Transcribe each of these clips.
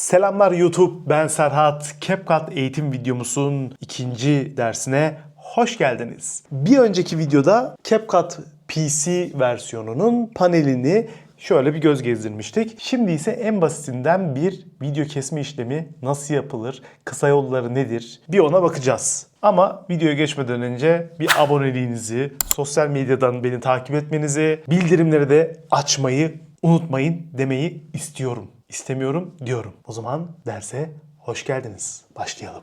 Selamlar YouTube, ben Serhat. CapCut eğitim videomuzun ikinci dersine hoş geldiniz. Bir önceki videoda CapCut PC versiyonunun panelini şöyle bir göz gezdirmiştik. Şimdi ise en basitinden bir video kesme işlemi nasıl yapılır, kısa yolları nedir bir ona bakacağız. Ama videoya geçmeden önce bir aboneliğinizi, sosyal medyadan beni takip etmenizi, bildirimleri de açmayı unutmayın demeyi istiyorum. İstemiyorum diyorum. O zaman derse hoş geldiniz. Başlayalım.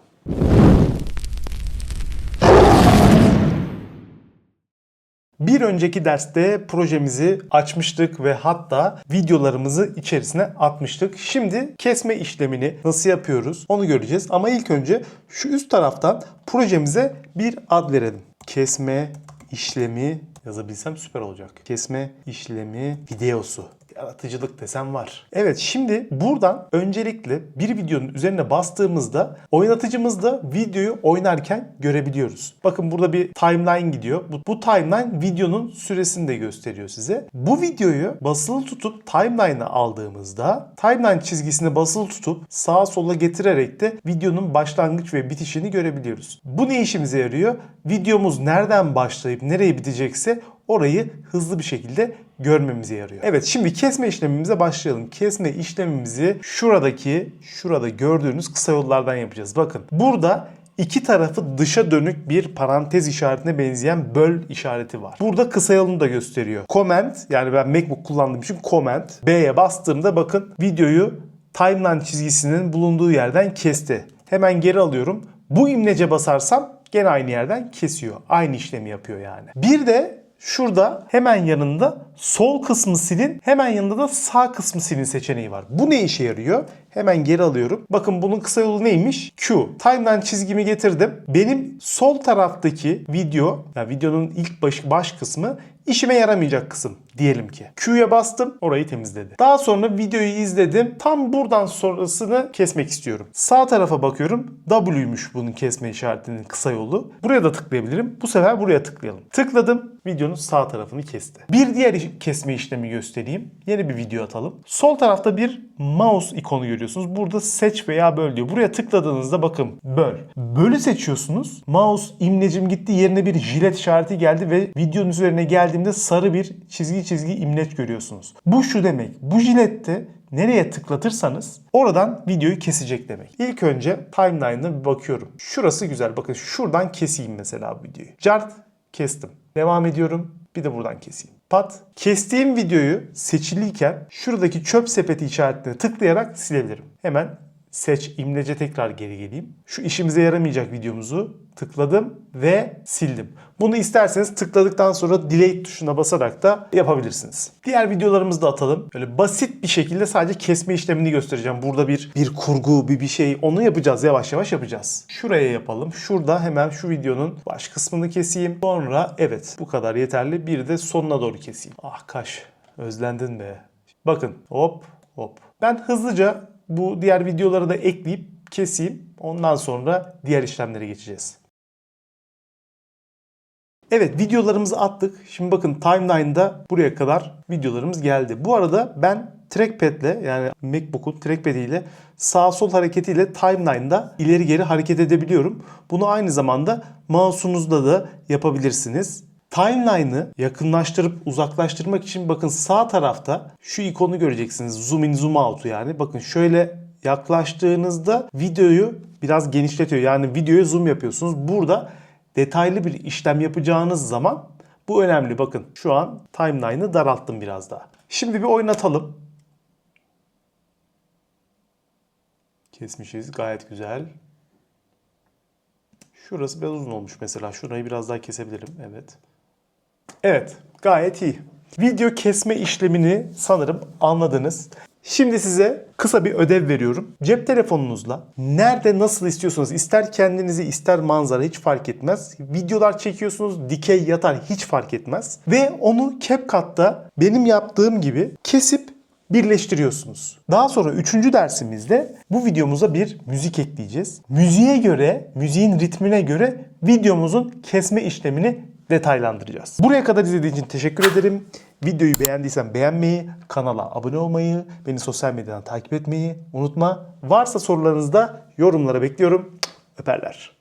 Bir önceki derste projemizi açmıştık ve hatta videolarımızı içerisine atmıştık. Şimdi kesme işlemini nasıl yapıyoruz onu göreceğiz. Ama ilk önce şu üst taraftan projemize bir ad verelim. Kesme işlemi yazabilsem süper olacak. Kesme işlemi videosu yaratıcılık desem var. Evet şimdi buradan öncelikle bir videonun üzerine bastığımızda oynatıcımızda videoyu oynarken görebiliyoruz. Bakın burada bir timeline gidiyor. Bu, bu timeline videonun süresini de gösteriyor size. Bu videoyu basılı tutup timeline'a aldığımızda timeline çizgisini basılı tutup sağa sola getirerek de videonun başlangıç ve bitişini görebiliyoruz. Bu ne işimize yarıyor? Videomuz nereden başlayıp nereye bitecekse orayı hızlı bir şekilde görmemize yarıyor. Evet şimdi kesme işlemimize başlayalım. Kesme işlemimizi şuradaki şurada gördüğünüz kısa yollardan yapacağız. Bakın burada iki tarafı dışa dönük bir parantez işaretine benzeyen böl işareti var. Burada kısa yolunu da gösteriyor. Comment yani ben MacBook kullandığım için comment. B'ye bastığımda bakın videoyu timeline çizgisinin bulunduğu yerden kesti. Hemen geri alıyorum. Bu imlece basarsam gene aynı yerden kesiyor. Aynı işlemi yapıyor yani. Bir de Şurada hemen yanında sol kısmı silin, hemen yanında da sağ kısmı silin seçeneği var. Bu ne işe yarıyor? Hemen geri alıyorum. Bakın bunun kısa yolu neymiş? Q. Timeline çizgimi getirdim. Benim sol taraftaki video, yani videonun ilk baş, baş kısmı işime yaramayacak kısım diyelim ki. Q'ya bastım orayı temizledi. Daha sonra videoyu izledim. Tam buradan sonrasını kesmek istiyorum. Sağ tarafa bakıyorum. W'ymuş bunun kesme işaretinin kısa yolu. Buraya da tıklayabilirim. Bu sefer buraya tıklayalım. Tıkladım. Videonun sağ tarafını kesti. Bir diğer kesme işlemi göstereyim. Yeni bir video atalım. Sol tarafta bir mouse ikonu görüyorsunuz. Burada seç veya böl diyor. Buraya tıkladığınızda bakın böl. Bölü seçiyorsunuz. Mouse imlecim gitti yerine bir jilet işareti geldi ve videonun üzerine geldiğimde sarı bir çizgi çizgi imleç görüyorsunuz. Bu şu demek. Bu jilette nereye tıklatırsanız oradan videoyu kesecek demek. İlk önce timeline'ına bir bakıyorum. Şurası güzel. Bakın şuradan keseyim mesela videoyu. Cart kestim. Devam ediyorum. Bir de buradan keseyim. Pat. Kestiğim videoyu seçiliyken şuradaki çöp sepeti işaretine tıklayarak silebilirim. Hemen seç imlece tekrar geri geleyim. Şu işimize yaramayacak videomuzu tıkladım ve sildim. Bunu isterseniz tıkladıktan sonra delete tuşuna basarak da yapabilirsiniz. Diğer videolarımızı da atalım. Böyle basit bir şekilde sadece kesme işlemini göstereceğim. Burada bir bir kurgu, bir bir şey onu yapacağız. Yavaş yavaş yapacağız. Şuraya yapalım. Şurada hemen şu videonun baş kısmını keseyim. Sonra evet bu kadar yeterli. Bir de sonuna doğru keseyim. Ah kaş özlendin be. Bakın hop hop. Ben hızlıca bu diğer videoları da ekleyip keseyim. Ondan sonra diğer işlemlere geçeceğiz. Evet videolarımızı attık. Şimdi bakın timeline'da buraya kadar videolarımız geldi. Bu arada ben trackpad'le yani MacBook'un trackpad'iyle sağ sol hareketiyle timeline'da ileri geri hareket edebiliyorum. Bunu aynı zamanda mouse'unuzda da yapabilirsiniz. Timeline'ı yakınlaştırıp uzaklaştırmak için bakın sağ tarafta şu ikonu göreceksiniz. Zoom in zoom out'u yani. Bakın şöyle yaklaştığınızda videoyu biraz genişletiyor. Yani videoya zoom yapıyorsunuz. Burada detaylı bir işlem yapacağınız zaman bu önemli. Bakın şu an timeline'ı daralttım biraz daha. Şimdi bir oynatalım. Kesmişiz. Gayet güzel. Şurası biraz uzun olmuş mesela. Şurayı biraz daha kesebilirim. Evet. Evet. Gayet iyi. Video kesme işlemini sanırım anladınız. Şimdi size kısa bir ödev veriyorum. Cep telefonunuzla nerede nasıl istiyorsanız ister kendinizi ister manzara hiç fark etmez. Videolar çekiyorsunuz dikey yatar hiç fark etmez. Ve onu CapCut'ta benim yaptığım gibi kesip birleştiriyorsunuz. Daha sonra üçüncü dersimizde bu videomuza bir müzik ekleyeceğiz. Müziğe göre, müziğin ritmine göre videomuzun kesme işlemini detaylandıracağız. Buraya kadar izlediğiniz için teşekkür ederim. Videoyu beğendiysen beğenmeyi, kanala abone olmayı, beni sosyal medyadan takip etmeyi unutma. Varsa sorularınızı da yorumlara bekliyorum. Öperler.